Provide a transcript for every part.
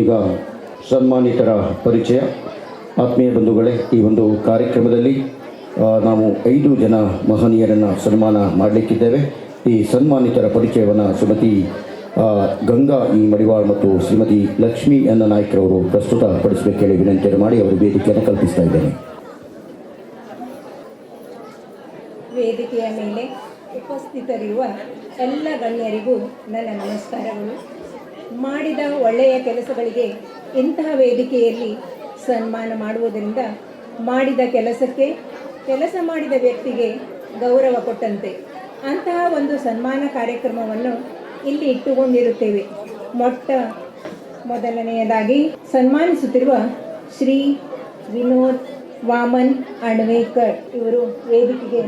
ಈಗ ಸನ್ಮಾನಿತರ ಪರಿಚಯ. ಆತ್ಮೀಯ ಬಂಧುಗಳೇ, ಈ ಒಂದು ಕಾರ್ಯಕ್ರಮದಲ್ಲಿ ನಾವು ಐದು ಜನ ಮಹನೀಯರನ್ನು ಸನ್ಮಾನ ಮಾಡಲಿಕ್ಕಿದ್ದೇವೆ. ಈ ಸನ್ಮಾನಿತರ ಪರಿಚಯವನ್ನು ಶ್ರೀಮತಿ ಗಂಗಾ ಈ ಮಡಿವಾಳ್ ಮತ್ತು ಶ್ರೀಮತಿ ಲಕ್ಷ್ಮೀ ಅನ್ನ ನಾಯ್ಕರವರು ಪ್ರಸ್ತುತ ಪಡಿಸಬೇಕೇಳಿ ವಿನಂತಿಯನ್ನು ಮಾಡಿ ಅವರು ವೇದಿಕೆಯನ್ನು ಕಲ್ಪಿಸ್ತಾ ಇದ್ದೇನೆ. ವೇದಿಕೆಯ ಮೇಲೆ ಉಪಸ್ಥಿತರಿರುವ ಎಲ್ಲ ಗಣ್ಯರಿಗೂ ನನ್ನ ನಮಸ್ಕಾರಗಳು. ಮಾಡಿದ ಒಳ್ಳೆಯ ಕೆಲಸಗಳಿಗೆ ಇಂತಹ ವೇದಿಕೆಯಲ್ಲಿ ಸನ್ಮಾನ ಮಾಡುವುದರಿಂದ ಮಾಡಿದ ಕೆಲಸಕ್ಕೆ, ಕೆಲಸ ಮಾಡಿದ ವ್ಯಕ್ತಿಗೆ ಗೌರವ ಕೊಟ್ಟಂತೆ. ಅಂತಹ ಒಂದು ಸನ್ಮಾನ ಕಾರ್ಯಕ್ರಮವನ್ನು ಇಲ್ಲಿ ಇಟ್ಟುಕೊಂಡಿರುತ್ತೇವೆ. ಮೊಟ್ಟ ಮೊದಲನೆಯದಾಗಿ ಸನ್ಮಾನಿಸುತ್ತಿರುವ ಶ್ರೀ ವಿನೋದ್ ವಾಮನ್ ಅಣ್ವೇಕರ್ ಇವರು ವೇದಿಕೆಗೆ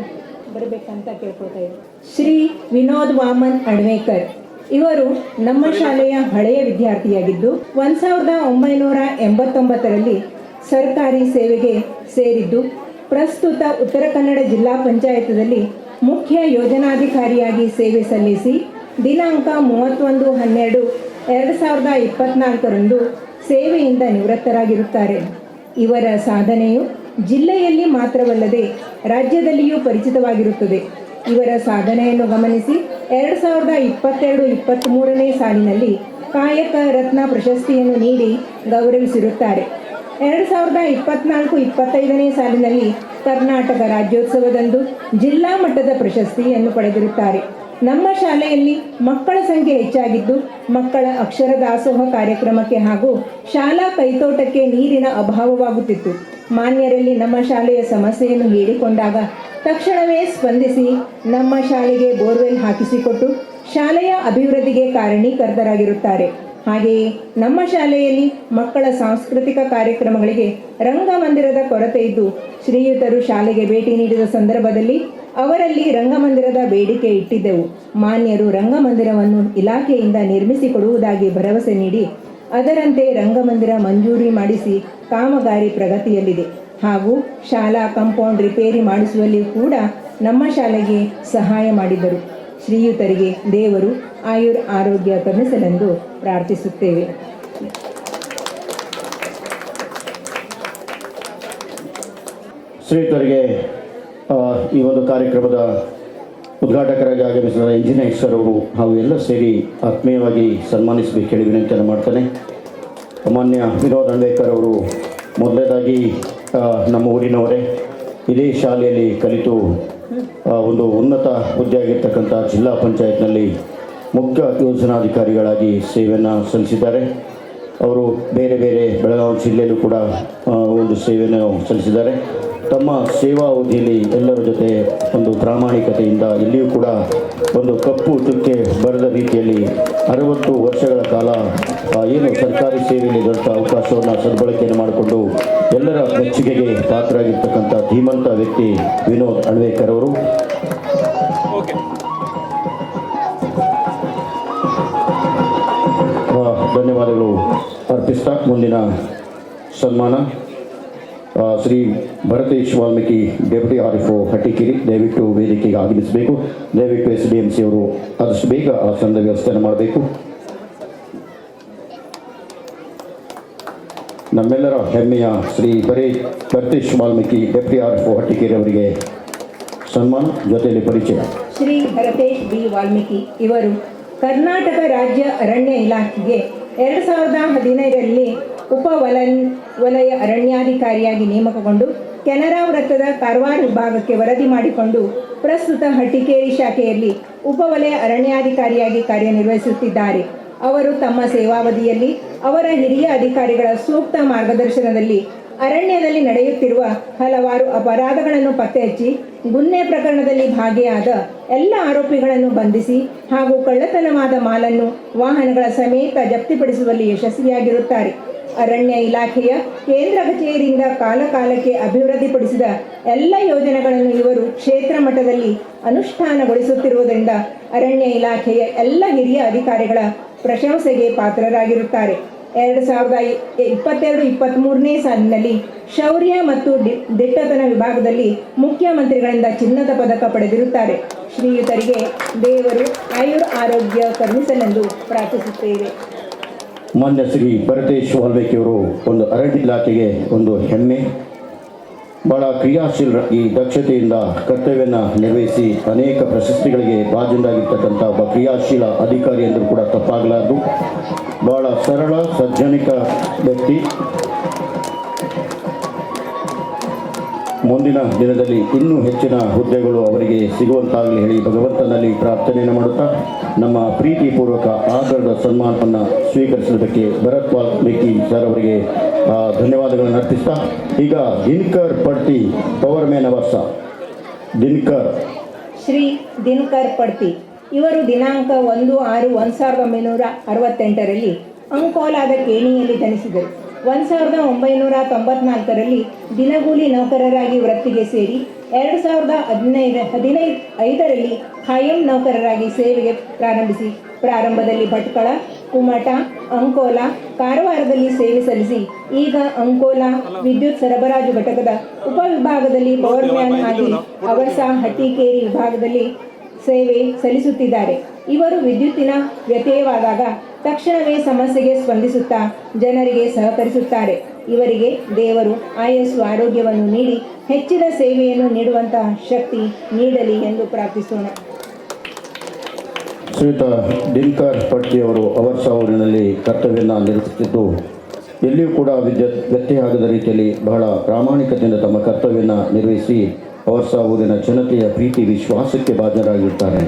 ಬರಬೇಕಂತ ಕೇಳ್ಕೊಳ್ತಾ ಇದ್ದಾರೆ. ಶ್ರೀ ವಿನೋದ್ ವಾಮನ್ ಅಣ್ವೇಕರ್. ಇವರು ನಮ್ಮ ಶಾಲೆಯ ಹಳೆಯ ವಿದ್ಯಾರ್ಥಿಯಾಗಿದ್ದು ಒಂದು ಸಾವಿರದ ಒಂಬೈನೂರ ಎಂಬತ್ತೊಂಬತ್ತರಲ್ಲಿ ಸರ್ಕಾರಿ ಸೇವೆಗೆ ಸೇರಿದ್ದು ಪ್ರಸ್ತುತ ಉತ್ತರ ಕನ್ನಡ ಜಿಲ್ಲಾ ಪಂಚಾಯತದಲ್ಲಿ ಮುಖ್ಯ ಯೋಜನಾಧಿಕಾರಿಯಾಗಿ ಸೇವೆ ಸಲ್ಲಿಸಿ ದಿನಾಂಕ ಮೂವತ್ತೊಂದು ಹನ್ನೆರಡು ಎರಡು ಸಾವಿರದ ಇಪ್ಪತ್ನಾಲ್ಕರಂದು ಸೇವೆಯಿಂದ ನಿವೃತ್ತರಾಗಿರುತ್ತಾರೆ. ಇವರ ಸಾಧನೆಯು ಜಿಲ್ಲೆಯಲ್ಲಿ ಮಾತ್ರವಲ್ಲದೆ ರಾಜ್ಯದಲ್ಲಿಯೂ ಪರಿಚಿತವಾಗಿರುತ್ತದೆ. ಇವರ ಸಾಧನೆಯನ್ನು ಗಮನಿಸಿ ಎರಡು ಸಾವಿರದ ಇಪ್ಪತ್ತೆರಡು ಇಪ್ಪತ್ತ್ಮೂರನೇ ಸಾಲಿನಲ್ಲಿ ಕಾಯಕ ರತ್ನ ಪ್ರಶಸ್ತಿಯನ್ನು ನೀಡಿ ಗೌರವಿಸಿರುತ್ತಾರೆ. ಎರಡ್ ಸಾವಿರದ ಇಪ್ಪತ್ನಾಲ್ಕು ಇಪ್ಪತ್ತೈದನೇ ಸಾಲಿನಲ್ಲಿ ಕರ್ನಾಟಕ ರಾಜ್ಯೋತ್ಸವದಂದು ಜಿಲ್ಲಾ ಮಟ್ಟದ ಪ್ರಶಸ್ತಿಯನ್ನು ಪಡೆದಿರುತ್ತಾರೆ. ನಮ್ಮ ಶಾಲೆಯಲ್ಲಿ ಮಕ್ಕಳ ಸಂಖ್ಯೆ ಹೆಚ್ಚಾಗಿದ್ದು ಮಕ್ಕಳ ಅಕ್ಷರ ದಾಸೋಹ ಕಾರ್ಯಕ್ರಮಕ್ಕೆ ಹಾಗೂ ಶಾಲಾ ಕೈತೋಟಕ್ಕೆ ನೀರಿನ ಅಭಾವವಾಗುತ್ತಿತ್ತು. ಮಾನ್ಯರಲ್ಲಿ ನಮ್ಮ ಶಾಲೆಯ ಸಮಸ್ಯೆಯನ್ನು ಹೇಳಿಕೊಂಡಾಗ ತಕ್ಷಣವೇ ಸ್ಪಂದಿಸಿ ನಮ್ಮ ಶಾಲೆಗೆ ಬೋರ್ವೆಲ್ ಹಾಕಿಸಿಕೊಟ್ಟು ಶಾಲೆಯ ಅಭಿವೃದ್ಧಿಗೆ ಕಾರಣೀಕರ್ತರಾಗಿರುತ್ತಾರೆ ಹಾಗೆಯೇ ನಮ್ಮ ಶಾಲೆಯಲ್ಲಿ ಮಕ್ಕಳ ಸಾಂಸ್ಕೃತಿಕ ಕಾರ್ಯಕ್ರಮಗಳಿಗೆ ರಂಗಮಂದಿರದ ಕೊರತೆ ಇದ್ದು, ಶ್ರೀಯುತರು ಶಾಲೆಗೆ ಭೇಟಿ ನೀಡಿದ ಸಂದರ್ಭದಲ್ಲಿ ಅವರಲ್ಲಿ ರಂಗಮಂದಿರದ ಬೇಡಿಕೆ ಇಟ್ಟಿದ್ದೆವು. ಮಾನ್ಯರು ರಂಗಮಂದಿರವನ್ನು ಇಲಾಖೆಯಿಂದ ನಿರ್ಮಿಸಿಕೊಡುವುದಾಗಿ ಭರವಸೆ ನೀಡಿ, ಅದರಂತೆ ರಂಗಮಂದಿರ ಮಂಜೂರಿ ಮಾಡಿಸಿ ಕಾಮಗಾರಿ ಪ್ರಗತಿಯಲ್ಲಿದೆ ಹಾಗೂ ಶಾಲಾ ಕಾಂಪೌಂಡ್ ರಿಪೇರಿ ಮಾಡಿಸುವಲ್ಲಿ ಕೂಡ ನಮ್ಮ ಶಾಲೆಗೆ ಸಹಾಯ ಮಾಡಿದರು. ಶ್ರೀಯುತರಿಗೆ ದೇವರು ಆಯುರ್ ಆರೋಗ್ಯ ಕರುಣಿಸಲೆಂದು ಪ್ರಾರ್ಥಿಸುತ್ತೇವೆ. ಶ್ರೀಯುತರಿಗೆ ಈ ಒಂದು ಕಾರ್ಯಕ್ರಮದ ಉದ್ಘಾಟಕರಾಗಿ ಆಗಮಿಸಿದ ಇಂಜಿನಿಯರ್ ಸರ್ ಅವರು ಹಾಗೂ ಎಲ್ಲ ಸೇರಿ ಆತ್ಮೀಯವಾಗಿ ಸನ್ಮಾನಿಸಬೇಕು ಹೇಳಿ ವಿನಂತಿಯನ್ನು ಮಾಡ್ತಾನೆ. ಮಾನ್ಯ ವಿನೋದ್ ಅಂಬೇಕರ್ ಅವರು ಮೊದಲನೇದಾಗಿ ನಮ್ಮ ಊರಿನವರೇ, ಇದೇ ಶಾಲೆಯಲ್ಲಿ ಕಲಿತು ಒಂದು ಉನ್ನತ ಹುದ್ದೆ ಆಗಿರ್ತಕ್ಕಂಥ ಜಿಲ್ಲಾ ಪಂಚಾಯತ್ನಲ್ಲಿ ಮುಖ್ಯ ಯೋಜನಾಧಿಕಾರಿಗಳಾಗಿ ಸೇವೆಯನ್ನು ಸಲ್ಲಿಸಿದ್ದಾರೆ. ಅವರು ಬೇರೆ ಬೇರೆ ಬೆಳಗಾವಿ ಜಿಲ್ಲೆಯಲ್ಲೂ ಕೂಡ ಒಂದು ಸೇವೆಯನ್ನು ಸಲ್ಲಿಸಿದ್ದಾರೆ. ತಮ್ಮ ಸೇವಾ ಅವಧಿಯಲ್ಲಿ ಎಲ್ಲರ ಜೊತೆ ಒಂದು ಪ್ರಾಮಾಣಿಕತೆಯಿಂದ ಇಲ್ಲಿಯೂ ಕೂಡ ಒಂದು ಕಪ್ಪು ಚುಕ್ಕೆ ಬರದ ರೀತಿಯಲ್ಲಿ ಅರವತ್ತು ವರ್ಷಗಳ ಕಾಲ ಏನು ಸರ್ಕಾರಿ ಸೇವೆಯಲ್ಲಿ ದೊರೆತ ಅವಕಾಶವನ್ನು ಸದ್ಬಳಕೆಯನ್ನು ಮಾಡಿಕೊಂಡು ಎಲ್ಲರ ಮೆಚ್ಚುಗೆಗೆ ಪಾತ್ರರಾಗಿರ್ತಕ್ಕಂಥ ಧೀಮಂತ ವ್ಯಕ್ತಿ ವಿನೋದ್ ಅಳ್ವೇಕರ್ ಅವರು. ಧನ್ಯವಾದಗಳು. ಅರ್ಪಿಸ್ತಾ ಮುಂದಿನ ಸನ್ಮಾನ. Shri Bharatesh Valmiki deputy R F Hattikeri. ದಯವಿಟ್ಟು ವೇದಿಕೆಗೆ ಆಗಮಿಸಬೇಕು. ದಯವಿಟ್ಟು ಎಸ್ ಡಿ ಎಂ ಸಿ ಅವರು ಆದಷ್ಟು ಬೇಗ ಆ ಸಂದ ವ್ಯವಸ್ಥೆಯನ್ನು ಮಾಡಬೇಕು. ನಮ್ಮೆಲ್ಲರ ಹೆಮ್ಮೆಯ ಶ್ರೀ ಬರೇ Bharatesh Valmiki deputy R F Hattikeri ಅವರಿಗೆ ಸನ್ಮಾನ, ಜೊತೆಯಲ್ಲಿ ಪರಿಚಯ. ಶ್ರೀ ಭರತೇಶ್ ಬಿ ವಾಲ್ಮೀಕಿ ಇವರು ಕರ್ನಾಟಕ ರಾಜ್ಯ ಅರಣ್ಯ ಇಲಾಖೆಗೆ ಎರಡು ಸಾವಿರದ ಹದಿನೈದರಲ್ಲಿ ಉಪ ವಲನ್, ವಲಯ ಅರಣ್ಯಾಧಿಕಾರಿಯಾಗಿ ನೇಮಕಗೊಂಡು ಕೆನರಾ ವೃತ್ತದ ಕಾರವಾರ ವಿಭಾಗಕ್ಕೆ ವರದಿ ಮಾಡಿಕೊಂಡು ಪ್ರಸ್ತುತ ಹಟ್ಟಿಕೇರಿ ಶಾಖೆಯಲ್ಲಿ ಉಪವಲಯ ಅರಣ್ಯಾಧಿಕಾರಿಯಾಗಿ ಕಾರ್ಯನಿರ್ವಹಿಸುತ್ತಿದ್ದಾರೆ. ಅವರು ತಮ್ಮ ಸೇವಾವಧಿಯಲ್ಲಿ ಅವರ ಹಿರಿಯ ಅಧಿಕಾರಿಗಳ ಸೂಕ್ತ ಮಾರ್ಗದರ್ಶನದಲ್ಲಿ ಅರಣ್ಯದಲ್ಲಿ ನಡೆಯುತ್ತಿರುವ ಹಲವಾರು ಅಪರಾಧಗಳನ್ನು ಪತ್ತೆ ಹಚ್ಚಿ ಗುನ್ನೆ ಪ್ರಕರಣದಲ್ಲಿ ಭಾಗಿಯಾದ ಎಲ್ಲ ಆರೋಪಿಗಳನ್ನು ಬಂಧಿಸಿ ಹಾಗೂ ಕಳ್ಳತನವಾದ ಮಾಲನ್ನು ವಾಹನಗಳ ಸಮೇತ ಜಪ್ತಿಪಡಿಸುವಲ್ಲಿ ಯಶಸ್ವಿಯಾಗಿರುತ್ತಾರೆ. ಅರಣ್ಯ ಇಲಾಖೆಯ ಕೇಂದ್ರ ಕಚೇರಿಯಿಂದ ಕಾಲಕಾಲಕ್ಕೆ ಅಭಿವೃದ್ಧಿಪಡಿಸಿದ ಎಲ್ಲ ಯೋಜನೆಗಳನ್ನು ಇವರು ಕ್ಷೇತ್ರ ಮಟ್ಟದಲ್ಲಿ ಅನುಷ್ಠಾನಗೊಳಿಸುತ್ತಿರುವುದರಿಂದ ಅರಣ್ಯ ಇಲಾಖೆಯ ಎಲ್ಲ ಹಿರಿಯ ಅಧಿಕಾರಿಗಳ ಪ್ರಶಂಸೆಗೆ ಪಾತ್ರರಾಗಿರುತ್ತಾರೆ. ಎರಡು ಸಾವಿರದ ಇಪ್ಪತ್ತೆರಡು ಇಪ್ಪತ್ತ್ಮೂರನೇ ಸಾಲಿನಲ್ಲಿ ಶೌರ್ಯ ಮತ್ತು ದಿಟ್ಟತನ ವಿಭಾಗದಲ್ಲಿ ಮುಖ್ಯಮಂತ್ರಿಗಳಿಂದ ಚಿನ್ನದ ಪದಕ ಪಡೆದಿರುತ್ತಾರೆ. ಶ್ರೀಯುತರಿಗೆ ದೇವರು ಆಯುರ್ ಆರೋಗ್ಯ ಕರುಣಿಸಲೆಂದು ಪ್ರಾರ್ಥಿಸುತ್ತೇವೆ. ಮಾನ್ಯ ಶ್ರೀ ಭರತೇಶ್ ವಾಲ್ಮೀಕಿಯವರು ಒಂದು ಅರಣ್ಯ ಇಲಾಖೆಗೆ ಒಂದು ಹೆಮ್ಮೆ. ಬಹಳ ಕ್ರಿಯಾಶೀಲ ಈ ದಕ್ಷತೆಯಿಂದ ಕರ್ತವ್ಯನ ನಿರ್ವಹಿಸಿ ಅನೇಕ ಪ್ರಶಸ್ತಿಗಳಿಗೆ ಭಾಜನರಾಗಿರ್ತಕ್ಕಂಥ ಒಬ್ಬ ಕ್ರಿಯಾಶೀಲ ಅಧಿಕಾರಿ ಎಂದರೂ ಕೂಡ ತಪ್ಪಾಗಲಾರದು. ಬಹಳ ಸರಳ, ಸಜ್ಜನಿಕ ವ್ಯಕ್ತಿ. ಮುಂದಿನ ದಿನದಲ್ಲಿ ಇನ್ನೂ ಹೆಚ್ಚಿನ ಹುದ್ದೆಗಳು ಅವರಿಗೆ ಸಿಗುವಂತಾಗಲಿ ಹೇಳಿ ಭಗವಂತನಲ್ಲಿ ಪ್ರಾರ್ಥನೆಯನ್ನು ಮಾಡುತ್ತಾ, ನಮ್ಮ ಪ್ರೀತಿಪೂರ್ವಕ ಆಧಾರದ ಸನ್ಮಾನವನ್ನು ಸ್ವೀಕರಿಸಿದ್ದಕ್ಕೆ ಭರತ್ ವಾಲ್ಮೀಕಿ ಸರ್ ಅವರಿಗೆ ಧನ್ಯವಾದಗಳನ್ನು ಅರ್ಪಿಸ್ತಾ, ಈಗ ದಿನಕರ್ ಪಡ್ತಿ ಪವರ್ ಮ್ಯಾನ್ ವರ್ಷ ದಿನಕರ್. ಶ್ರೀ ದಿನಕರ್ ಪಡ್ತಿ, ಇವರು ದಿನಾಂಕ ಒಂದು ಆರು ಒಂದು ಸಾವಿರದ ಒಂಬೈನೂರ ಅರವತ್ತೆಂಟರಲ್ಲಿ ಅಂಕೋಲಾದ ಕೇಣಿಯಲ್ಲಿ ಜನಿಸಿದರು. ಒಂದು ಸಾವಿರದ ಒಂಬೈನೂರ ತೊಂಬತ್ನಾಲ್ಕರಲ್ಲಿ ದಿನಗೂಲಿ ನೌಕರರಾಗಿ ವೃತ್ತಿಗೆ ಸೇರಿ ಎರಡ್ ಸಾವಿರದ ಹದಿನೈದು ಹದಿನೈದು ಐದರಲ್ಲಿ ಖಾಯಂ ನೌಕರರಾಗಿ ಸೇವೆಗೆ ಪ್ರಾರಂಭಿಸಿ, ಪ್ರಾರಂಭದಲ್ಲಿ ಭಟ್ಕಳ, ಕುಮಟ, ಅಂಕೋಲ ಕಾರವಾರದಲ್ಲಿ ಸೇವೆ ಸಲ್ಲಿಸಿ, ಈಗ ಅಂಕೋಲಾ ವಿದ್ಯುತ್ ಸರಬರಾಜು ಘಟಕದ ಉಪವಿಭಾಗದಲ್ಲಿ ಪವರ್ ಮ್ಯಾನ್ ಆಗಿ ಅವರ್ಸ ಹಟ್ಟಿಕೇರಿ ವಿಭಾಗದಲ್ಲಿ ಸೇವೆ ಸಲ್ಲಿಸುತ್ತಿದ್ದಾರೆ. ಇವರು ವಿದ್ಯುತ್ತಿನ ವ್ಯತ್ಯಯವಾದಾಗ ತಕ್ಷಣವೇ ಸಮಸ್ಯೆಗೆ ಸ್ಪಂದಿಸುತ್ತಾ ಜನರಿಗೆ ಸಹಕರಿಸುತ್ತಾರೆ. ಇವರಿಗೆ ದೇವರು ಆಯಸ್ಸು, ಆರೋಗ್ಯವನ್ನು ನೀಡಿ, ಹೆಚ್ಚಿನ ಸೇವೆಯನ್ನು ನೀಡುವಂತಹ ಶಕ್ತಿ ನೀಡಲಿ ಎಂದು ಪ್ರಾರ್ಥಿಸೋಣ. ಶ್ರೀಯುತ ಡಿಂಕರ್ ಪಟ್ಟಿಯವರು ಅವರು ಅವರ್ಸ ಊರಿನಲ್ಲಿ ಕರ್ತವ್ಯನ ನಿರ್ವಹಿಸುತ್ತಿದ್ದು, ಎಲ್ಲಿಯೂ ಕೂಡ ವಿದ್ಯುತ್ ವ್ಯತ್ಯಯ ಆಗದ ರೀತಿಯಲ್ಲಿ ಬಹಳ ಪ್ರಾಮಾಣಿಕತೆಯಿಂದ ತಮ್ಮ ಕರ್ತವ್ಯನ ನಿರ್ವಹಿಸಿ ಅವರ್ಸ ಊರಿನ ಜನತೆಯ ಪ್ರೀತಿ, ವಿಶ್ವಾಸಕ್ಕೆ ಬಾಧ್ಯರಾಗಿರ್ತಾರೆ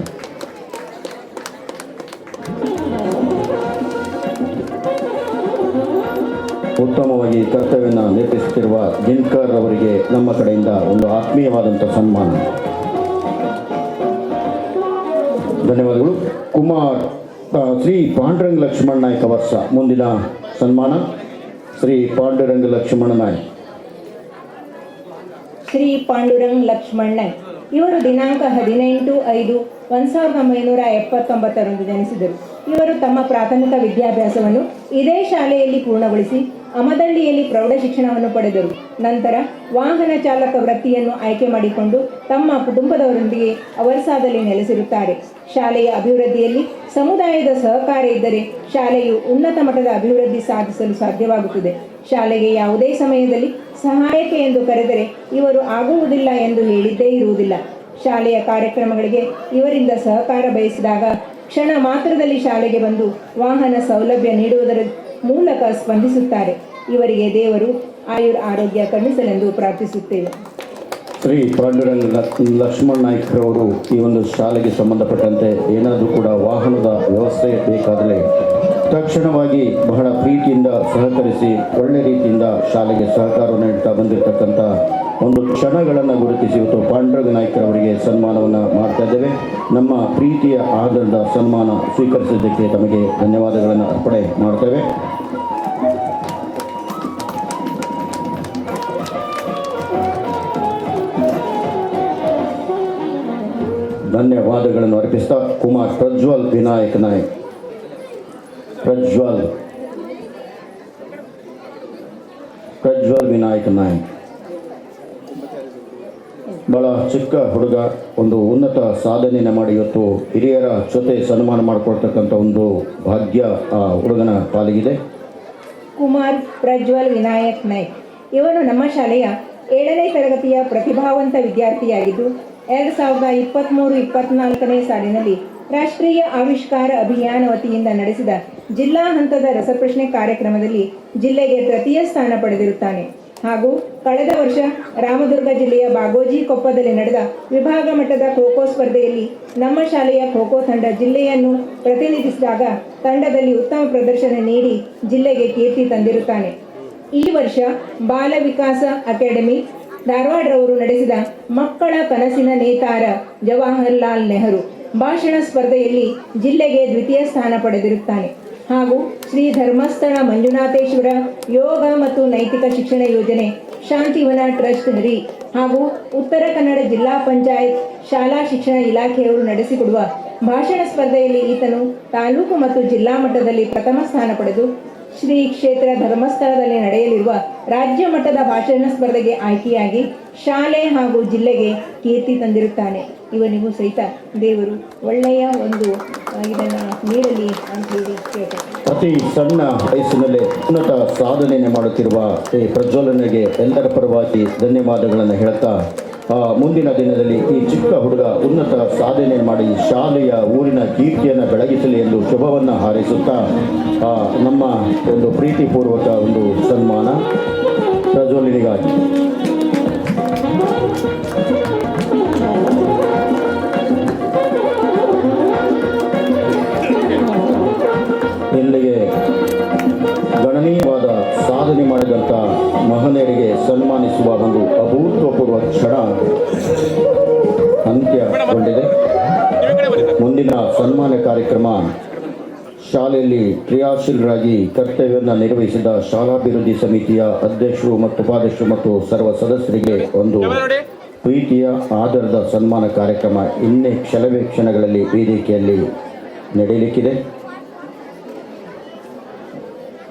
ಉತ್ತಮವಾಗಿ ಕರ್ತವ್ಯವನ್ನು ನಿರ್ವಹಿಸುತ್ತಿರುವ ದಿನ್ಕರ್ ಅವರಿಗೆ ನಮ್ಮ ಕಡೆಯಿಂದ ಒಂದು ಆತ್ಮೀಯವಾದಂಥ ಸನ್ಮಾನ. ಧನ್ಯವಾದಗಳು. ಕುಮಾರ್ ಶ್ರೀ ಪಾಂಡುರಂಗ ಲಕ್ಷ್ಮಣ ನಾಯ್ಕ ವರ್ಷ ಮುಂದಿನ ಸನ್ಮಾನ. ಶ್ರೀ ಪಾಂಡುರಂಗ ಲಕ್ಷ್ಮಣ ನಾಯ್ಕ ಶ್ರೀ ಪಾಂಡುರಂಗ್ ಲಕ್ಷ್ಮಣ್ಣ ಇವರು ದಿನಾಂಕ ಹದಿನೆಂಟು ಐದು, ಒಂದು ಸಾವಿರದ ಒಂಬೈನೂರ ಎಪ್ಪತ್ತೊಂಬತ್ತರಂದು ಜನಿಸಿದರು. ಇವರು ತಮ್ಮ ಪ್ರಾಥಮಿಕ ವಿದ್ಯಾಭ್ಯಾಸವನ್ನು ಇದೇ ಶಾಲೆಯಲ್ಲಿ ಪೂರ್ಣಗೊಳಿಸಿ ಅಮದಳ್ಳಿಯಲ್ಲಿ ಪ್ರೌಢ ಶಿಕ್ಷಣವನ್ನು ಪಡೆದರು. ನಂತರ ವಾಹನ ಚಾಲಕ ವೃತ್ತಿಯನ್ನು ಆಯ್ಕೆ ಮಾಡಿಕೊಂಡು ತಮ್ಮ ಕುಟುಂಬದವರೊಂದಿಗೆ ಅವರ್ಸಾದಲ್ಲಿ ನೆಲೆಸಿರುತ್ತಾರೆ. ಶಾಲೆಯ ಅಭಿವೃದ್ಧಿಯಲ್ಲಿ ಸಮುದಾಯದ ಸಹಕಾರ ಇದ್ದರೆ ಶಾಲೆಯು ಉನ್ನತ ಮಟ್ಟದ ಅಭಿವೃದ್ಧಿ ಸಾಧಿಸಲು ಸಾಧ್ಯವಾಗುತ್ತದೆ. ಶಾಲೆಗೆ ಯಾವುದೇ ಸಮಯದಲ್ಲಿ ಸಹಾಯಕ ಎಂದು ಕರೆದರೆ ಇವರು ಆಗುವುದಿಲ್ಲ ಎಂದು ಹೇಳಿದ್ದೇ ಇರುವುದಿಲ್ಲ. ಶಾಲೆಯ ಕಾರ್ಯಕ್ರಮಗಳಿಗೆ ಇವರಿಂದ ಸಹಕಾರ ಬಯಸಿದಾಗ ಕ್ಷಣ ಮಾತ್ರದಲ್ಲಿ ಶಾಲೆಗೆ ಬಂದು ವಾಹನ ಸೌಲಭ್ಯ ನೀಡುವುದರ ಮೂಲಕ ಸ್ಪಂದಿಸುತ್ತಾರೆ. ಇವರಿಗೆ ದೇವರು ಆಯುರ್ ಆರೋಗ್ಯ ಕರುಣಿಸಲೆಂದು ಪ್ರಾರ್ಥಿಸುತ್ತೇವೆ. ಶ್ರೀ ಪಾಂಡುರಂಗ ಲಕ್ಷ್ಮಣ ನಾಯ್ಕರವರು ಈ ಒಂದು ಶಾಲೆಗೆ ಸಂಬಂಧಪಟ್ಟಂತೆ ಏನಾದರೂ ಕೂಡ ವಾಹನದ ವ್ಯವಸ್ಥೆ ಬೇಕಾದರೆ ತಕ್ಷಣವಾಗಿ ಬಹಳ ಪ್ರೀತಿಯಿಂದ ಸಹಕರಿಸಿ, ಒಳ್ಳೆ ರೀತಿಯಿಂದ ಶಾಲೆಗೆ ಸಹಕಾರವನ್ನು ನೀಡ್ತಾ ಬಂದಿರತಕ್ಕಂಥ ಒಂದು ಕ್ಷಣಗಳನ್ನು ಗುರುತಿಸಿ ಇವತ್ತು ಪಾಂಡುರಂಗ ನಾಯ್ಕರವರಿಗೆ ಸನ್ಮಾನವನ್ನು ಮಾಡ್ತಾ ಇದ್ದೇವೆ. ನಮ್ಮ ಪ್ರೀತಿಯ ಆಧಾರದ ಸನ್ಮಾನ ಸ್ವೀಕರಿಸಿದ್ದಕ್ಕೆ ತಮಗೆ ಧನ್ಯವಾದಗಳನ್ನು ಅರ್ಪಣೆ ಮಾಡ್ತೇವೆ ಧನ್ಯವಾದಗಳನ್ನು ಅರ್ಪಿಸ್ತಾ ಕುಮಾರ್ ಪ್ರಜ್ವಲ್ ವಿನಾಯಕ್ ನಾಯಕ್. ಪ್ರಜ್ವಲ್ ಪ್ರಜ್ವಲ್ ವಿನಾಯಕ್ ನಾಯಕ್ ಬಹಳ ಚಿಕ್ಕ ಹುಡುಗ, ಒಂದು ಉನ್ನತ ಸಾಧನೆಯನ್ನು ಮಾಡಿ ಇವತ್ತು ಹಿರಿಯರ ಜೊತೆ ಸನ್ಮಾನ ಮಾಡಿಕೊಡ್ತಕ್ಕಂಥ ಒಂದು ಭಾಗ್ಯ ಆ ಹುಡುಗನ ಪಾಲಿಗಿದೆ. ಕುಮಾರ್ ಪ್ರಜ್ವಲ್ ವಿನಾಯಕ್ ನಾಯ್ಕ್ ಇವನು ನಮ್ಮ ಶಾಲೆಯ ಏಳನೇ ತರಗತಿಯ ಪ್ರತಿಭಾವಂತ ವಿದ್ಯಾರ್ಥಿಯಾಗಿದ್ದು, ಎರಡು ಸಾವಿರದ ಇಪ್ಪತ್ತ್ಮೂರು ಇಪ್ಪತ್ತ್ನಾಲ್ಕನೇ ಸಾಲಿನಲ್ಲಿ ರಾಷ್ಟ್ರೀಯ ಆವಿಷ್ಕಾರ ಅಭಿಯಾನ ವತಿಯಿಂದ ನಡೆಸಿದ ಜಿಲ್ಲಾ ಹಂತದ ರಸಪ್ರಶ್ನೆ ಕಾರ್ಯಕ್ರಮದಲ್ಲಿ ಜಿಲ್ಲೆಗೆ ತೃತೀಯ ಸ್ಥಾನ ಪಡೆದಿರುತ್ತಾನೆ. ಹಾಗೂ ಕಳೆದ ವರ್ಷ ರಾಮದುರ್ಗ ಜಿಲ್ಲೆಯ ಬಾಗೋಜಿ ಕೊಪ್ಪದಲ್ಲಿ ನಡೆದ ವಿಭಾಗ ಮಟ್ಟದ ಖೋಖೋ ಸ್ಪರ್ಧೆಯಲ್ಲಿ ನಮ್ಮ ಶಾಲೆಯ ಖೋಖೋ ತಂಡ ಜಿಲ್ಲೆಯನ್ನು ಪ್ರತಿನಿಧಿಸಿದಾಗ ತಂಡದಲ್ಲಿ ಉತ್ತಮ ಪ್ರದರ್ಶನ ನೀಡಿ ಜಿಲ್ಲೆಗೆ ಕೀರ್ತಿ ತಂದಿರುತ್ತಾನೆ. ಈ ವರ್ಷ ಬಾಲ ವಿಕಾಸ ಅಕಾಡೆಮಿ ಧಾರವಾಡರವರು ನಡೆಸಿದ ಮಕ್ಕಳ ಕನಸಿನ ನೇತಾರ ಜವಾಹರ್ಲಾಲ್ ನೆಹರು. ಭಾಷಣ ಸ್ಪರ್ಧೆಯಲ್ಲಿ ಜಿಲ್ಲೆಗೆ ದ್ವಿತೀಯ ಸ್ಥಾನ ಪಡೆದಿರುತ್ತಾನೆ. ಹಾಗೂ ಶ್ರೀ ಧರ್ಮಸ್ಥಳ ಮಂಜುನಾಥೇಶ್ವರ ಯೋಗ ಮತ್ತು ನೈತಿಕ ಶಿಕ್ಷಣ ಯೋಜನೆ ಶಾಂತಿವನ ಟ್ರಸ್ಟ್ ಹರಿ ಹಾಗೂ ಉತ್ತರ ಕನ್ನಡ ಜಿಲ್ಲಾ ಪಂಚಾಯತ್ ಶಾಲಾ ಶಿಕ್ಷಣ ಇಲಾಖೆಯವರು ನಡೆಸಿಕೊಡುವ ಭಾಷಣ ಸ್ಪರ್ಧೆಯಲ್ಲಿ ಈತನು ತಾಲೂಕು ಮತ್ತು ಜಿಲ್ಲಾ ಮಟ್ಟದಲ್ಲಿ ಪ್ರಥಮ ಸ್ಥಾನ ಪಡೆದು ಶ್ರೀ ಕ್ಷೇತ್ರ ಧರ್ಮಸ್ಥಳದಲ್ಲಿ ನಡೆಯಲಿರುವ ರಾಜ್ಯ ಮಟ್ಟದ ಭಾಷಣ ಸ್ಪರ್ಧೆಗೆ ಆಯ್ಕೆಯಾಗಿ ಶಾಲೆ ಹಾಗೂ ಜಿಲ್ಲೆಗೆ ಕೀರ್ತಿ ತಂದಿರುತ್ತಾನೆ. ಇವನಿಗೂ ಸಹಿತ ದೇವರು ಒಳ್ಳೆಯ ಒಂದು ಇದನ್ನು ನೀಡಲಿ ಅಂತ ಹೇಳಿ ಅತಿ ಸಣ್ಣ ವಯಸ್ಸಿನಲ್ಲೇ ಉನ್ನತ ಸಾಧನೆಯನ್ನು ಮಾಡುತ್ತಿರುವ ಈ ಪ್ರಜ್ವಲನಿಗೆ ಎಲ್ಲರ ಪರವಾಗಿ ಧನ್ಯವಾದಗಳನ್ನು ಹೇಳ್ತಾ ಆ, ಮುಂದಿನ ದಿನದಲ್ಲಿ ಈ ಚಿಕ್ಕ ಹುಡುಗ ಉನ್ನತ ಸಾಧನೆ ಮಾಡಿ ಶಾಲೆಯ ಊರಿನ ಕೀರ್ತಿಯನ್ನು ಬೆಳಗಿಸಲಿ ಎಂದು ಶುಭವನ್ನು ಹಾರೈಸುತ್ತಾ ನಮ್ಮ ಒಂದು ಪ್ರೀತಿಪೂರ್ವಕ ಒಂದು ಸನ್ಮಾನ. ಪ್ರಜ್ವಲನಿಗಾಗಿ. ಸಾಧನೆ ಮಹನೀಯರಿಗೆ ಸನ್ಮಾನಿಸುವ ಒಂದು ಅಭೂತಪೂರ್ವ ಕ್ಷಣ ಅಂತ್ಯಗೊಂಡಿದೆ. ಮುಂದಿನ ಸನ್ಮಾನ ಕಾರ್ಯಕ್ರಮ ಶಾಲೆಯಲ್ಲಿ ಕ್ರಿಯಾಶೀಲರಾಗಿ ಕರ್ತವ್ಯವನ್ನು ನಿರ್ವಹಿಸಿದ ಶಾಲಾಭಿವೃದ್ಧಿ ಸಮಿತಿಯ ಅಧ್ಯಕ್ಷರು ಮತ್ತು ಉಪಾಧ್ಯಕ್ಷರು ಮತ್ತು ಸರ್ವ ಸದಸ್ಯರಿಗೆ ಒಂದು ಪ್ರೀತಿಯ ಆಧಾರದ ಸನ್ಮಾನ ಕಾರ್ಯಕ್ರಮ ಇನ್ನೇ ಕೆಲವೇ ಕ್ಷಣಗಳಲ್ಲಿ ವೇದಿಕೆಯಲ್ಲಿ ನಡೆಯಲಿಕ್ಕಿದೆ.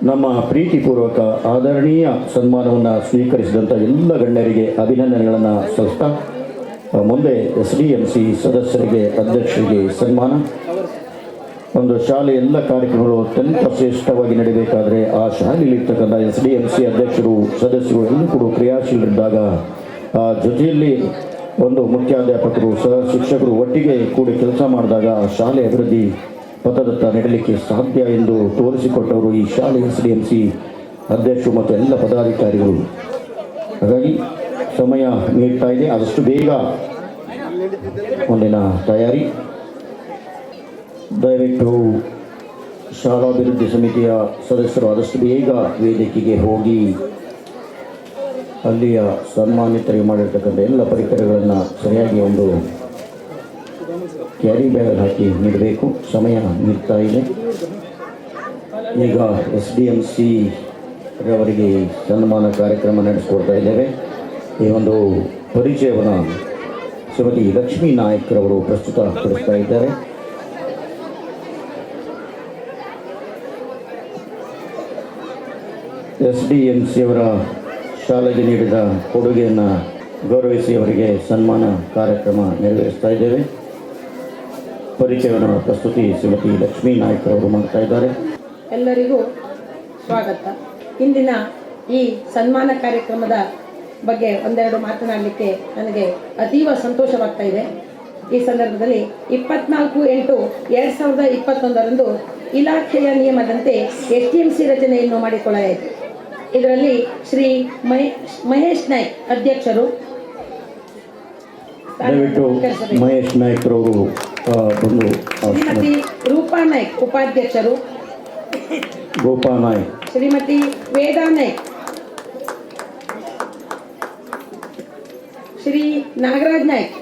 ನಮ್ಮ ಪ್ರೀತಿಪೂರ್ವಕ ಆದರಣೀಯ ಸನ್ಮಾನವನ್ನು ಸ್ವೀಕರಿಸಿದಂಥ ಎಲ್ಲ ಗಣ್ಯರಿಗೆ ಅಭಿನಂದನೆಗಳನ್ನು ಸಲ್ಲಿಸ್ತಾ ಮುಂದೆ ಎಸ್ ಡಿ ಎಂ ಸಿ ಸದಸ್ಯರಿಗೆ, ಅಧ್ಯಕ್ಷರಿಗೆ ಸನ್ಮಾನ. ಒಂದು ಶಾಲೆ ಎಲ್ಲ ಕಾರ್ಯಕ್ರಮಗಳು ಅತ್ಯಂತ ಶ್ರೇಷ್ಠವಾಗಿ ನಡೀಬೇಕಾದರೆ ಆ ಶಾಲೆಯಲ್ಲಿರ್ತಕ್ಕಂಥ ಎಸ್ ಡಿ ಎಂ ಸಿ ಅಧ್ಯಕ್ಷರು, ಸದಸ್ಯರು ಎಲ್ಲೂ ಕೂಡ ಕ್ರಿಯಾಶೀಲರಿದ್ದಾಗ, ಆ ಜೊತೆಯಲ್ಲಿ ಒಂದು ಮುಖ್ಯಾಧ್ಯಾಪಕರು ಸಹ ಶಿಕ್ಷಕರು ಒಟ್ಟಿಗೆ ಕೂಡಿ ಕೆಲಸ ಮಾಡಿದಾಗ ಶಾಲೆ ಅಭಿವೃದ್ಧಿ ಪಥದತ್ತ ನೆಡಲಿಕ್ಕೆ ಸಾಧ್ಯ ಎಂದು ತೋರಿಸಿಕೊಟ್ಟವರು ಈ ಶಾಲೆ ಎಸ್ ಡಿ ಎಂ ಸಿ ಅಧ್ಯಕ್ಷರು ಮತ್ತು ಎಲ್ಲ ಪದಾಧಿಕಾರಿಗಳು. ಹಾಗಾಗಿ ಸಮಯ ನೀಡ್ತಾ ಇದೆ. ಆದಷ್ಟು ಬೇಗ ಮುಂದಿನ ತಯಾರಿ. ದಯವಿಟ್ಟು ಶಾಲಾಭಿವೃದ್ಧಿ ಸಮಿತಿಯ ಸದಸ್ಯರು ಆದಷ್ಟು ಬೇಗ ವೇದಿಕೆಗೆ ಹೋಗಿ ಅಲ್ಲಿಯ ಸನ್ಮಾನಿತರಿಗೆ ಮಾಡಿರ್ತಕ್ಕಂಥ ಎಲ್ಲ ಪರಿಕರಗಳನ್ನು ಸರಿಯಾಗಿ ಒಂದು ಕ್ಯಾರಿ ಬ್ಯಾಗ್ ಹಾಕಿ ನೀಡಬೇಕು? ಸಮಯ ನೀಡ್ತಾ ಇದೆ. ಈಗ ಎಸ್ ಡಿ ಎಂ ಸಿ ರವರಿಗೆ ಸನ್ಮಾನ ಕಾರ್ಯಕ್ರಮ ನಡೆಸಿಕೊಡ್ತಾ ಇದ್ದೇವೆ. ಈ ಒಂದು ಪರಿಚಯವನ್ನು ಶ್ರೀಮತಿ ಲಕ್ಷ್ಮೀ ನಾಯಕರವರು ಪ್ರಸ್ತುತಪಡಿಸ್ತಾ ಇದ್ದಾರೆ. ಎಸ್ ಡಿ ಎಂ ಸಿಯವರ ಶಾಲೆಗೆ ನೀಡಿದ ಕೊಡುಗೆಯನ್ನು ಗೌರವಿಸಿ ಅವರಿಗೆ ಸನ್ಮಾನ ಕಾರ್ಯಕ್ರಮ ನೆರವೇರಿಸ್ತಾ ಇದ್ದೇವೆ. ಪರಿಚಯವನ್ನು ಪ್ರಸ್ತುತಿ ಶ್ರೀಮತಿ ಲಕ್ಷ್ಮೀ ನಾಯಕರವರು ಮಾಡ್ತಾ ಇದ್ದಾರೆ. ಎಲ್ಲರಿಗೂ ಸ್ವಾಗತ. ಇಂದಿನ ಈ ಸನ್ಮಾನ ಕಾರ್ಯಕ್ರಮದ ಬಗ್ಗೆ ಒಂದೆರಡು ಮಾತನಾಡಲಿಕ್ಕೆ ನನಗೆ ಅತೀವ ಸಂತೋಷವಾಗ್ತಾ ಇದೆ. ಈ ಸಂದರ್ಭದಲ್ಲಿ ಇಪ್ಪತ್ನಾಲ್ಕು ಎಂಟು ಎರಡ್ ಸಾವಿರದ ಇಪ್ಪತ್ತೊಂದರಂದು ಇಲಾಖೆಯ ನಿಯಮದಂತೆ ಎಸ್ ಟಿ ಎಂ ಸಿ ರಚನೆಯನ್ನು ಮಾಡಿಕೊಳ್ಳಲಾಯಿತು. ಇದರಲ್ಲಿ ಶ್ರೀ ಮಹೇಶ್ ನಾಯ್ಕ್ ಅಧ್ಯಕ್ಷರು. ದಯವಿಟ್ಟು ಮಹೇಶ್ ನಾಯ್ಕರವರು ಶ್ರೀಮತಿ ರೂಪಾ ನಾಯ್ಕ್ ಉಪಾಧ್ಯಕ್ಷರು ಗೋಪಾ ನಾಯ್ಕ್ ಶ್ರೀಮತಿ ವೇದಾ ನಾಯ್ಕ್ ಶ್ರೀ ನಾಗರಾಜ್ ನಾಯ್ಕ್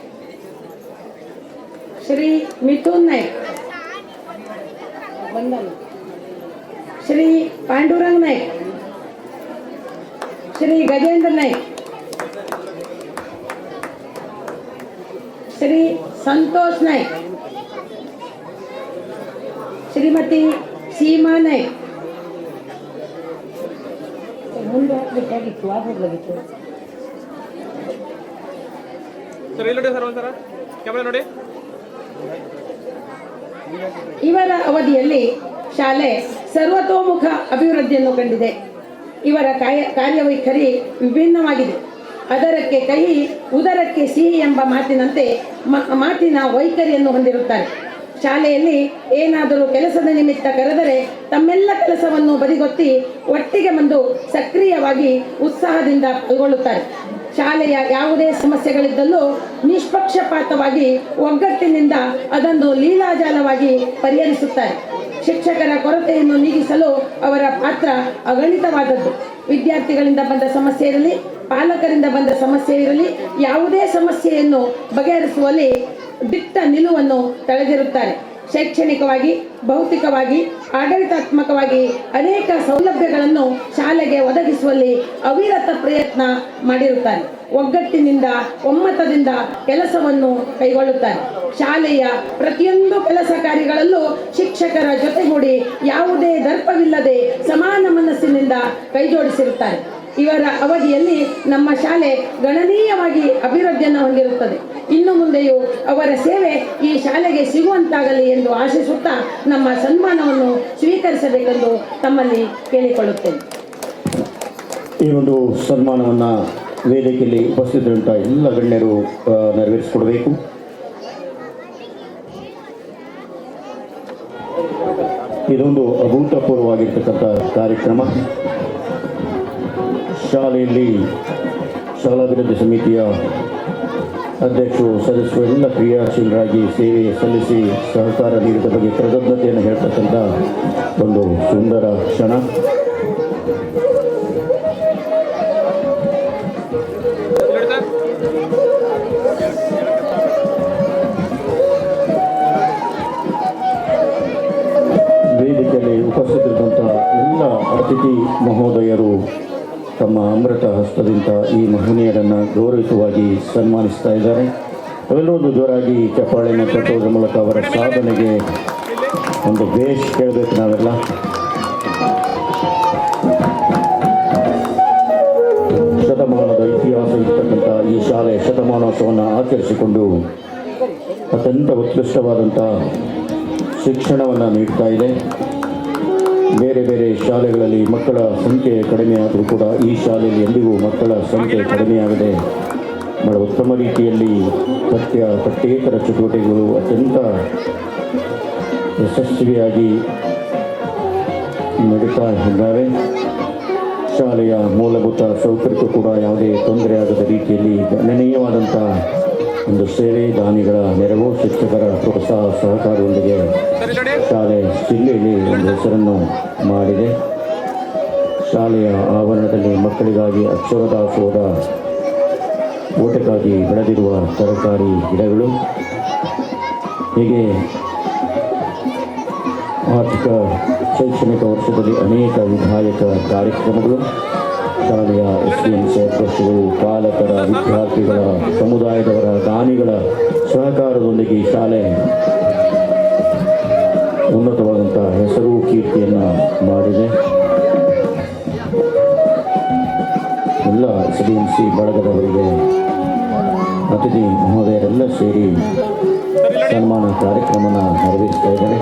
ಶ್ರೀ ಮಿಥುನ್ ನಾಯ್ಕ್ ಬಂದಲ್ಲ ಶ್ರೀ ಪಾಂಡುರಂಗ್ ನಾಯ್ಕ್ ಶ್ರೀ ಗಜೇಂದ್ರ ನಾಯ್ಕ್ ಸಂತೋಷ್ ನಾಯ್ಕ್. ಶ್ರೀಮತಿ ಸೀಮಾ ನಾಯ್ಕ್. ಮುಂದೆ ಹಾಕ್ಬೇಕಾಗಿತ್ತು ಆಗ್ಬೇಕಾಗಿತ್ತು ಸರ್ ಇಲ್ಲಿ ನೋಡಿ ಸರ್ ಒಂದ್ಸಲ. ಕ್ಯಾಮ್ರಾ ನೋಡಿ. ಇವರ ಅವಧಿಯಲ್ಲಿ ಶಾಲೆ ಸರ್ವತೋಮುಖ ಅಭಿವೃದ್ಧಿಯನ್ನು ಕಂಡಿದೆ. ಇವರ ಕಾರ್ಯ ಕಾರ್ಯವೈಖರಿ ವಿಭಿನ್ನವಾಗಿದೆ. ಅದರಕ್ಕೆ ಕಹಿ, ಉದರಕ್ಕೆ ಸಿಹಿ ಎಂಬ ಮಾತಿನಂತೆ ಮಾತಿನ ವೈಖರಿಯನ್ನು ಹೊಂದಿರುತ್ತಾರೆ. ಶಾಲೆಯಲ್ಲಿ ಏನಾದರೂ ಕೆಲಸದ ನಿಮಿತ್ತ ಕರೆದರೆ ತಮ್ಮೆಲ್ಲ ಕೆಲಸವನ್ನು ಬದಿಗೊತ್ತಿ ಒಟ್ಟಿಗೆ ಬಂದು ಸಕ್ರಿಯವಾಗಿ ಉತ್ಸಾಹದಿಂದ ಪಾಲ್ಗೊಳ್ಳುತ್ತಾರೆ. ಶಾಲೆಯ ಯಾವುದೇ ಸಮಸ್ಯೆಗಳಿದ್ದಲ್ಲೂ ನಿಷ್ಪಕ್ಷಪಾತವಾಗಿ ಒಗ್ಗಟ್ಟಿನಿಂದ ಅದನ್ನು ಲೀಲಾಜಾಲವಾಗಿ ಪರಿಹರಿಸುತ್ತಾರೆ. ಶಿಕ್ಷಕರ ಕೊರತೆಯನ್ನು ನೀಗಿಸಲು ಅವರ ಪಾತ್ರ ಅಗಣಿತವಾದದ್ದು. ವಿದ್ಯಾರ್ಥಿಗಳಿಂದ ಬಂದ ಸಮಸ್ಯೆ ಇರಲಿ, ಪಾಲಕರಿಂದ ಬಂದ ಸಮಸ್ಯೆ ಇರಲಿ, ಯಾವುದೇ ಸಮಸ್ಯೆಯನ್ನು ಬಗೆಹರಿಸುವಲ್ಲಿ ದಿಟ್ಟ ನಿಲುವನ್ನು ತಳೆದಿರುತ್ತಾರೆ. ಶೈಕ್ಷಣಿಕವಾಗಿ, ಭೌತಿಕವಾಗಿ, ಆಡಳಿತಾತ್ಮಕವಾಗಿ ಅನೇಕ ಸೌಲಭ್ಯಗಳನ್ನು ಶಾಲೆಗೆ ಒದಗಿಸುವಲ್ಲಿ ಅವಿರತ ಪ್ರಯತ್ನ ಮಾಡಿರುತ್ತಾರೆ. ಒಗ್ಗಟ್ಟಿನಿಂದ, ಒಮ್ಮತದಿಂದ ಕೆಲಸವನ್ನು ಕೈಗೊಳ್ಳುತ್ತಾರೆ. ಶಾಲೆಯ ಪ್ರತಿಯೊಂದು ಕೆಲಸ ಕಾರ್ಯಗಳಲ್ಲೂ ಶಿಕ್ಷಕರ ಜೊತೆಗೂಡಿ ಯಾವುದೇ ದರ್ಪವಿಲ್ಲದೆ ಸಮಾನ ಮನಸ್ಸಿನಿಂದ ಕೈಜೋಡಿಸಿರುತ್ತಾರೆ. ಇವರ ಅವಧಿಯಲ್ಲಿ ನಮ್ಮ ಶಾಲೆ ಗಣನೀಯವಾಗಿ ಅಭಿವೃದ್ಧಿಯನ್ನು ಹೊಂದಿರುತ್ತದೆ. ಇನ್ನು ಮುಂದೆಯೂ ಅವರ ಸೇವೆ ಈ ಶಾಲೆಗೆ ಸಿಗುವಂತಾಗಲಿ ಎಂದು ಆಶಿಸುತ್ತಾ ನಮ್ಮ ಸನ್ಮಾನವನ್ನು ಸ್ವೀಕರಿಸಬೇಕೆಂದು ತಮ್ಮಲ್ಲಿ ಕೇಳಿಕೊಳ್ಳುತ್ತೇನೆ. ಈ ಒಂದು ಸನ್ಮಾನವನ್ನು ವೇದಿಕೆಯಲ್ಲಿ ಉಪಸ್ಥಿತರಿರುವಂಥ ಎಲ್ಲ ಗಣ್ಯರು ನೆರವೇರಿಸಿಕೊಡಬೇಕು. ಇದೊಂದು ಅಭೂತಪೂರ್ವವಾಗಿರ್ತಕ್ಕಂಥ ಕಾರ್ಯಕ್ರಮ. ಶಾಲೆಯಲ್ಲಿ ಶಾಲಾಭಿವೃದ್ಧಿ ಸಮಿತಿಯ ಅಧ್ಯಕ್ಷರು ಸದಸ್ಯರು ಎಲ್ಲ ಕ್ರಿಯಾಶೀಲರಾಗಿ ಸೇವೆ ಸಲ್ಲಿಸಿ ಸಹಕಾರ ನೀಡಿದ ಬಗ್ಗೆ ಕೃತಜ್ಞತೆಯನ್ನು ಹೇಳ್ತಕ್ಕಂಥ ಒಂದು ಸುಂದರ ಕ್ಷಣ ಹಸ್ತದಿಂದ ಈ ಮಹನೀಯರನ್ನು ಗೌರವಿತವಾಗಿ ಸನ್ಮಾನಿಸ್ತಾ ಇದ್ದಾರೆ. ಒಂದು ಜೋರಾಗಿ ಚಪ್ಪಾಳೆಯನ್ನು ಕಟ್ಟೋದ್ರ ಮೂಲಕ ಅವರ ಸಾಧನೆಗೆ ಒಂದು ಬೇಷ್ ಕೇಳಬೇಕು ನಾವೆಲ್ಲ. ಶತಮಾನದ ಇತಿಹಾಸ ಇರ್ತಕ್ಕಂಥ ಈ ಶಾಲೆ ಶತಮಾನೋತ್ಸವವನ್ನು ಆಚರಿಸಿಕೊಂಡು ಅತ್ಯಂತ ಉತ್ಕೃಷ್ಟವಾದಂಥ ಶಿಕ್ಷಣವನ್ನು ನೀಡ್ತಾ ಇದೆ. ಬೇರೆ ಬೇರೆ ಶಾಲೆಗಳಲ್ಲಿ ಮಕ್ಕಳ ಸಂಖ್ಯೆ ಕಡಿಮೆಯಾದರೂ ಕೂಡ ಈ ಶಾಲೆಯಲ್ಲಿ ಎಂದಿಗೂ ಮಕ್ಕಳ ಸಂಖ್ಯೆ ಕಡಿಮೆಯಾಗದೆ ಬಹಳ ಉತ್ತಮ ರೀತಿಯಲ್ಲಿ ಪಠ್ಯ ಪಠ್ಯೇತರ ಚಟುವಟಿಕೆಗಳು ಅತ್ಯಂತ ಯಶಸ್ವಿಯಾಗಿ ನಡೀತಾ ಇದ್ದಾವೆ ಶಾಲೆಯ ಮೂಲಭೂತ ಸೌಕರ್ಯಕ್ಕೂ ಕೂಡ ಯಾವುದೇ ತೊಂದರೆಯಾಗದ ರೀತಿಯಲ್ಲಿ ಗಣನೀಯವಾದಂಥ ಒಂದು ಸೇವೆ ದಾನಿಗಳ ನೆರವು ಶಿಕ್ಷಕರ ಪ್ರೋತ್ಸಾಹ ಸಹಕಾರದೊಂದಿಗೆ ಶಾಲೆ ಜಿಲ್ಲೆಯಲ್ಲಿ ಒಂದು ಹೆಸರನ್ನು ಮಾಡಿದೆ. ಶಾಲೆಯ ಆವರಣದಲ್ಲಿ ಮಕ್ಕಳಿಗಾಗಿ ಅಕ್ಷರದಾಸೋದ ಊಟಕ್ಕಾಗಿ ಬೆಳೆದಿರುವ ತರಕಾರಿ ಗಿಡಗಳು, ಹೀಗೆ ಆರ್ಥಿಕ ಶೈಕ್ಷಣಿಕ ವರ್ಷದಲ್ಲಿ ಅನೇಕ ವಿಧಾಯಕ ಕಾರ್ಯಕ್ರಮಗಳು ಶಾಲೆಯ ಎಸ್ ಎಂ ಸಿ ಅಧ್ಯಕ್ಷರು ಪಾಲಕರ, ವಿದ್ಯಾರ್ಥಿಗಳ, ಸಮುದಾಯದವರ, ದಾನಿಗಳ ಸಹಕಾರದೊಂದಿಗೆ ಈ ಶಾಲೆ ಉನ್ನತವಾದಂಥ ಹೆಸರು ಕೀರ್ತಿಯನ್ನು ಮಾಡಿದೆ. ಎಲ್ಲ ಎಸ್ ಡಿ ಎಂ ಸಿ ಬಳಗದವರಿಗೆ ಅತಿಥಿ ಮಹೋದಯರೆಲ್ಲ ಸೇರಿ ಸನ್ಮಾನ ಕಾರ್ಯಕ್ರಮನ ನೆರವೇರಿಸ್ತಾ ಇದ್ದಾರೆ.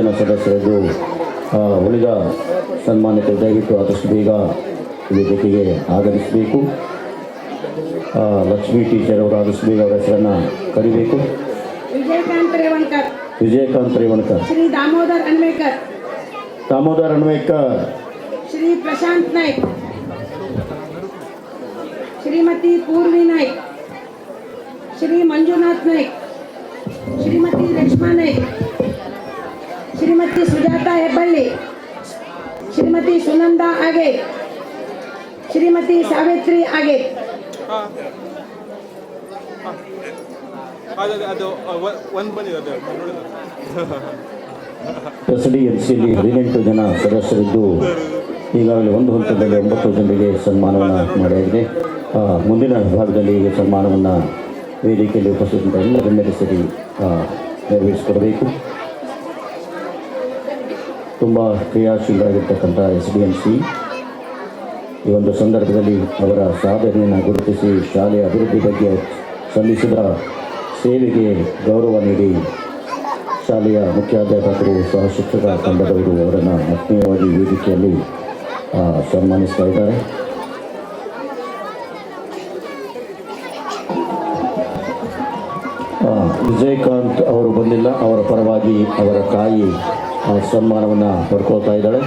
ಜನ ಸದಸ್ಯರದ್ದು ಉಳಿದ ಸನ್ಮಾನಿತರು ದಯವಿಟ್ಟು ಆದಷ್ಟು ಬೇಗ ವೇದಿಕೆಗೆ ಆಗಮಿಸಬೇಕು. ಲಕ್ಷ್ಮೀ ಟೀಚರ್ ಅವರು ಆದಷ್ಟು ಬೇಗ ಅವರ ಹೆಸರನ್ನು ಕರಿಬೇಕು. ವಿಜಯಕಾಂತ್ ರೇವಣ್ಕರ್. ವಿಜಯಕಾಂತ್ ರೇವಣ್ಕರ್. ಶ್ರೀ ದಾಮೋದರ್ ಅನ್ವೇಕರ್. ದಾಮೋದರ್ ಅನ್ವೇಕರ್. ಶ್ರೀ ಪ್ರಶಾಂತ್ ನಾಯ್ಕ್. ಶ್ರೀಮತಿ ಪೂರ್ವಿ ನಾಯ್ಕ್. ಶ್ರೀ ಮಂಜುನಾಥ್ ನಾಯ್ಕ್. ಶ್ರೀಮತಿ ರೇಷ್ಮಾ ನಾಯ್ಕ್. ಶ್ರೀಮತಿ ಸುಜಾತ ಹೆಬ್ಬಳ್ಳಿ ಶ್ರೀಮತಿ ಸುನಂದ ಹಾಗೆ ಶ್ರೀಮತಿ ಸಾವಿತ್ರಿ ಹಾಗೆ. ಎಸ್ ಡಿ ಎನ್ ಸಿಯಲ್ಲಿ ಹದಿನೆಂಟು ಜನ ಸದಸ್ಯರಿದ್ದು ಈಗಾಗಲೇ ಒಂದು ಹಂತದಲ್ಲಿ ಒಂಬತ್ತು ಜನರಿಗೆ ಸನ್ಮಾನವನ್ನು ಮಾಡಲಾಗಿದೆ. ಮುಂದಿನ ವಿಭಾಗದಲ್ಲಿ ಈ ಸನ್ಮಾನವನ್ನು ವೇದಿಕೆಯಲ್ಲಿ ಉಪಸ್ಥಿತ ಎಲ್ಲ ಗಣ್ಯರು ಸೇರಿ ನೆರವೇರಿಸಿಕೊಡಬೇಕು. ತುಂಬ ಕ್ರಿಯಾಶೀಲರಾಗಿರ್ತಕ್ಕಂಥ ಎಸ್ ಡಿ ಎಂ ಸಿ. ಈ ಒಂದು ಸಂದರ್ಭದಲ್ಲಿ ಅವರ ಸಾಧನೆಯನ್ನು ಗುರುತಿಸಿ ಶಾಲೆಯ ಅಭಿವೃದ್ಧಿ ಬಗ್ಗೆ ಸಲ್ಲಿಸಿದ ಸೇವೆಗೆ ಗೌರವ ನೀಡಿ ಶಾಲೆಯ ಮುಖ್ಯಾಧ್ಯಾಪಕರು ಸಹ ಶಿಕ್ಷಕ ತಂಡದವರು ಅವರನ್ನು ಆತ್ಮೀಯವಾಗಿ ವೇದಿಕೆಯಲ್ಲಿ ಸನ್ಮಾನಿಸ್ತಾ ಇದ್ದಾರೆ. ವಿಜಯಕಾಂತ್ ಅವರು ಬಂದಿಲ್ಲ, ಅವರ ಪರವಾಗಿ ಅವರ ತಾಯಿ ಸನ್ಮಾನವನ್ನು ಪಡ್ಕೊಳ್ತಾ ಇದ್ದಾಳೆ.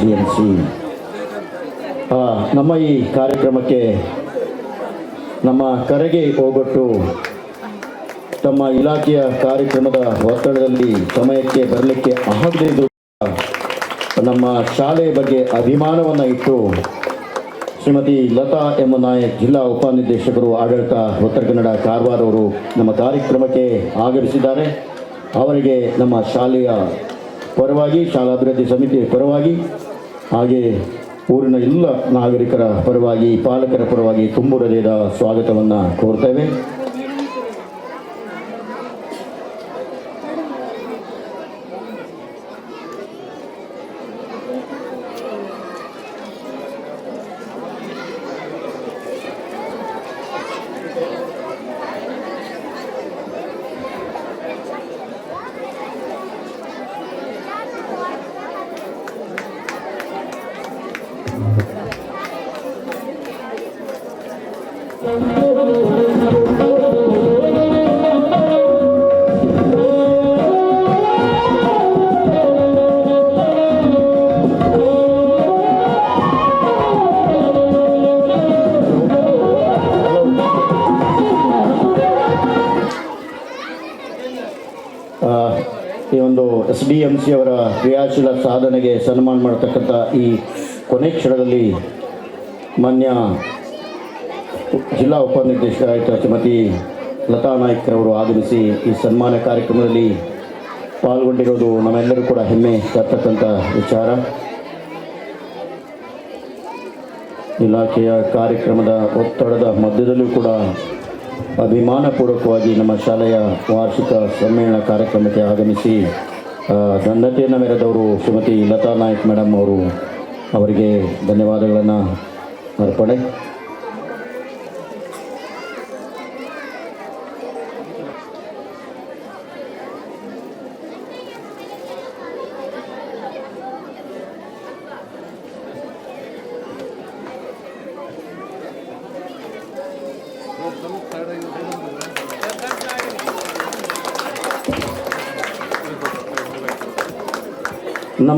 ಡಿ ಎನ್ ಸಿ ನಮ್ಮ ಈ ಕಾರ್ಯಕ್ರಮಕ್ಕೆ ನಮ್ಮ ಕರೆಗೆ ಹೋಗೊಟ್ಟು ತಮ್ಮ ಇಲಾಖೆಯ ಕಾರ್ಯಕ್ರಮದ ಒತ್ತಡದಲ್ಲಿ ಸಮಯಕ್ಕೆ ಬರಲಿಕ್ಕೆ ಆಗದೇ ನಮ್ಮ ಶಾಲೆಯ ಬಗ್ಗೆ ಅಭಿಮಾನವನ್ನು ಇಟ್ಟು ಶ್ರೀಮತಿ ಲತಾ ಎಂಬ ನಾಯಕ್ ಜಿಲ್ಲಾ ಉಪನಿರ್ದೇಶಕರು ಆಡಳಿತ ಉತ್ತರ ಕನ್ನಡ ಕಾರವಾರ ಅವರು ನಮ್ಮ ಕಾರ್ಯಕ್ರಮಕ್ಕೆ ಆಗಮಿಸಿದ್ದಾರೆ. ಅವರಿಗೆ ನಮ್ಮ ಶಾಲೆಯ ಪರವಾಗಿ, ಶಾಲಾಭಿವೃದ್ಧಿ ಸಮಿತಿಯ ಪರವಾಗಿ ಹಾಗೆ ಊರಿನ ಎಲ್ಲ ನಾಗರಿಕರ ಪರವಾಗಿ ಪಾಲಕರ ಪರವಾಗಿ ತುಂಬು ಹೃದಯದ ಸ್ವಾಗತವನ್ನು ಕೋರ್ತೇವೆ. ಈ ಒಂದು ಎಸ್ ಡಿ ಎಂ ಸಿ ಅವರ ಕ್ರಿಯಾಶೀಲ ಸಾಧನೆಗೆ ಸನ್ಮಾನ ಮಾಡತಕ್ಕಂಥ ಈ ಕೊನೆ ಕ್ಷಣದಲ್ಲಿ ಮಾನ್ಯ ಜಿಲ್ಲಾ ಉಪನಿರ್ದೇಶಕರಾದ ಶ್ರೀಮತಿ ಲತಾ ನಾಯ್ಕರವರು ಆಗಮಿಸಿ ಈ ಸನ್ಮಾನ ಕಾರ್ಯಕ್ರಮದಲ್ಲಿ ಪಾಲ್ಗೊಂಡಿರೋದು ನಮ್ಮೆಲ್ಲರೂ ಕೂಡ ಹೆಮ್ಮೆ ತರ್ತಕ್ಕಂಥ ವಿಚಾರ. ಇಲಾಖೆಯ ಕಾರ್ಯಕ್ರಮದ ಒತ್ತಡದ ಮಧ್ಯದಲ್ಲೂ ಕೂಡ ಅಭಿಮಾನಪೂರ್ವಕವಾಗಿ ನಮ್ಮ ಶಾಲೆಯ ವಾರ್ಷಿಕ ಸಮ್ಮೇಳನ ಕಾರ್ಯಕ್ರಮಕ್ಕೆ ಆಗಮಿಸಿ ಧನ್ಯತೆಯನ್ನು ಮೆರೆದವರು ಶ್ರೀಮತಿ ಲತಾ ನಾಯ್ಕ ಮೇಡಮ್ ಅವರು ಅವರಿಗೆ ಧನ್ಯವಾದಗಳನ್ನು ಅರ್ಪಣೆ.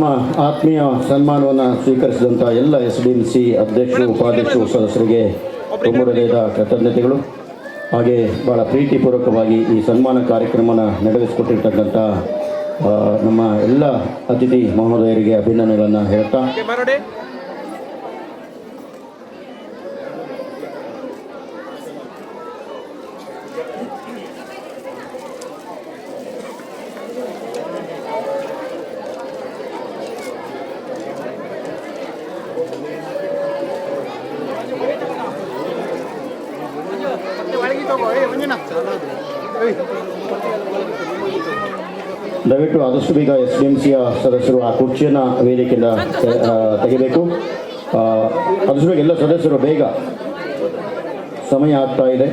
ನಮ್ಮ ಆತ್ಮೀಯ ಸನ್ಮಾನವನ್ನು ಸ್ವೀಕರಿಸಿದಂಥ ಎಲ್ಲ ಎಸ್ ಡಿ ಎಂ ಸಿ ಅಧ್ಯಕ್ಷರು, ಉಪಾಧ್ಯಕ್ಷರು, ಸದಸ್ಯರಿಗೆ ತುಂಬ ಹೃದಯದ ಕೃತಜ್ಞತೆಗಳು. ಹಾಗೆ ಭಾಳ ಪ್ರೀತಿಪೂರ್ವಕವಾಗಿ ಈ ಸನ್ಮಾನ ಕಾರ್ಯಕ್ರಮನ ನಡೆಸಿಕೊಟ್ಟಿರ್ತಕ್ಕಂಥ ನಮ್ಮ ಎಲ್ಲ ಅತಿಥಿ ಮಹೋದಯರಿಗೆ ಅಭಿನಂದನೆಗಳನ್ನು ಹೇಳ್ತಾ ಆದಷ್ಟು ಬೇಗ ಎಸ್ ಡಿ ಎಂ ಸಿಯ ಸದಸ್ಯರು ಆ ಕುರ್ಚಿಯನ್ನ ವೇದಿಕೆಯಿಂದ ತೆಗೆಯಬೇಕು ಬೇಗ ಎಲ್ಲ ಸದಸ್ಯರು ಬೇಗ ಸಮಯ ಆಗ್ತಾ ಇದೆ.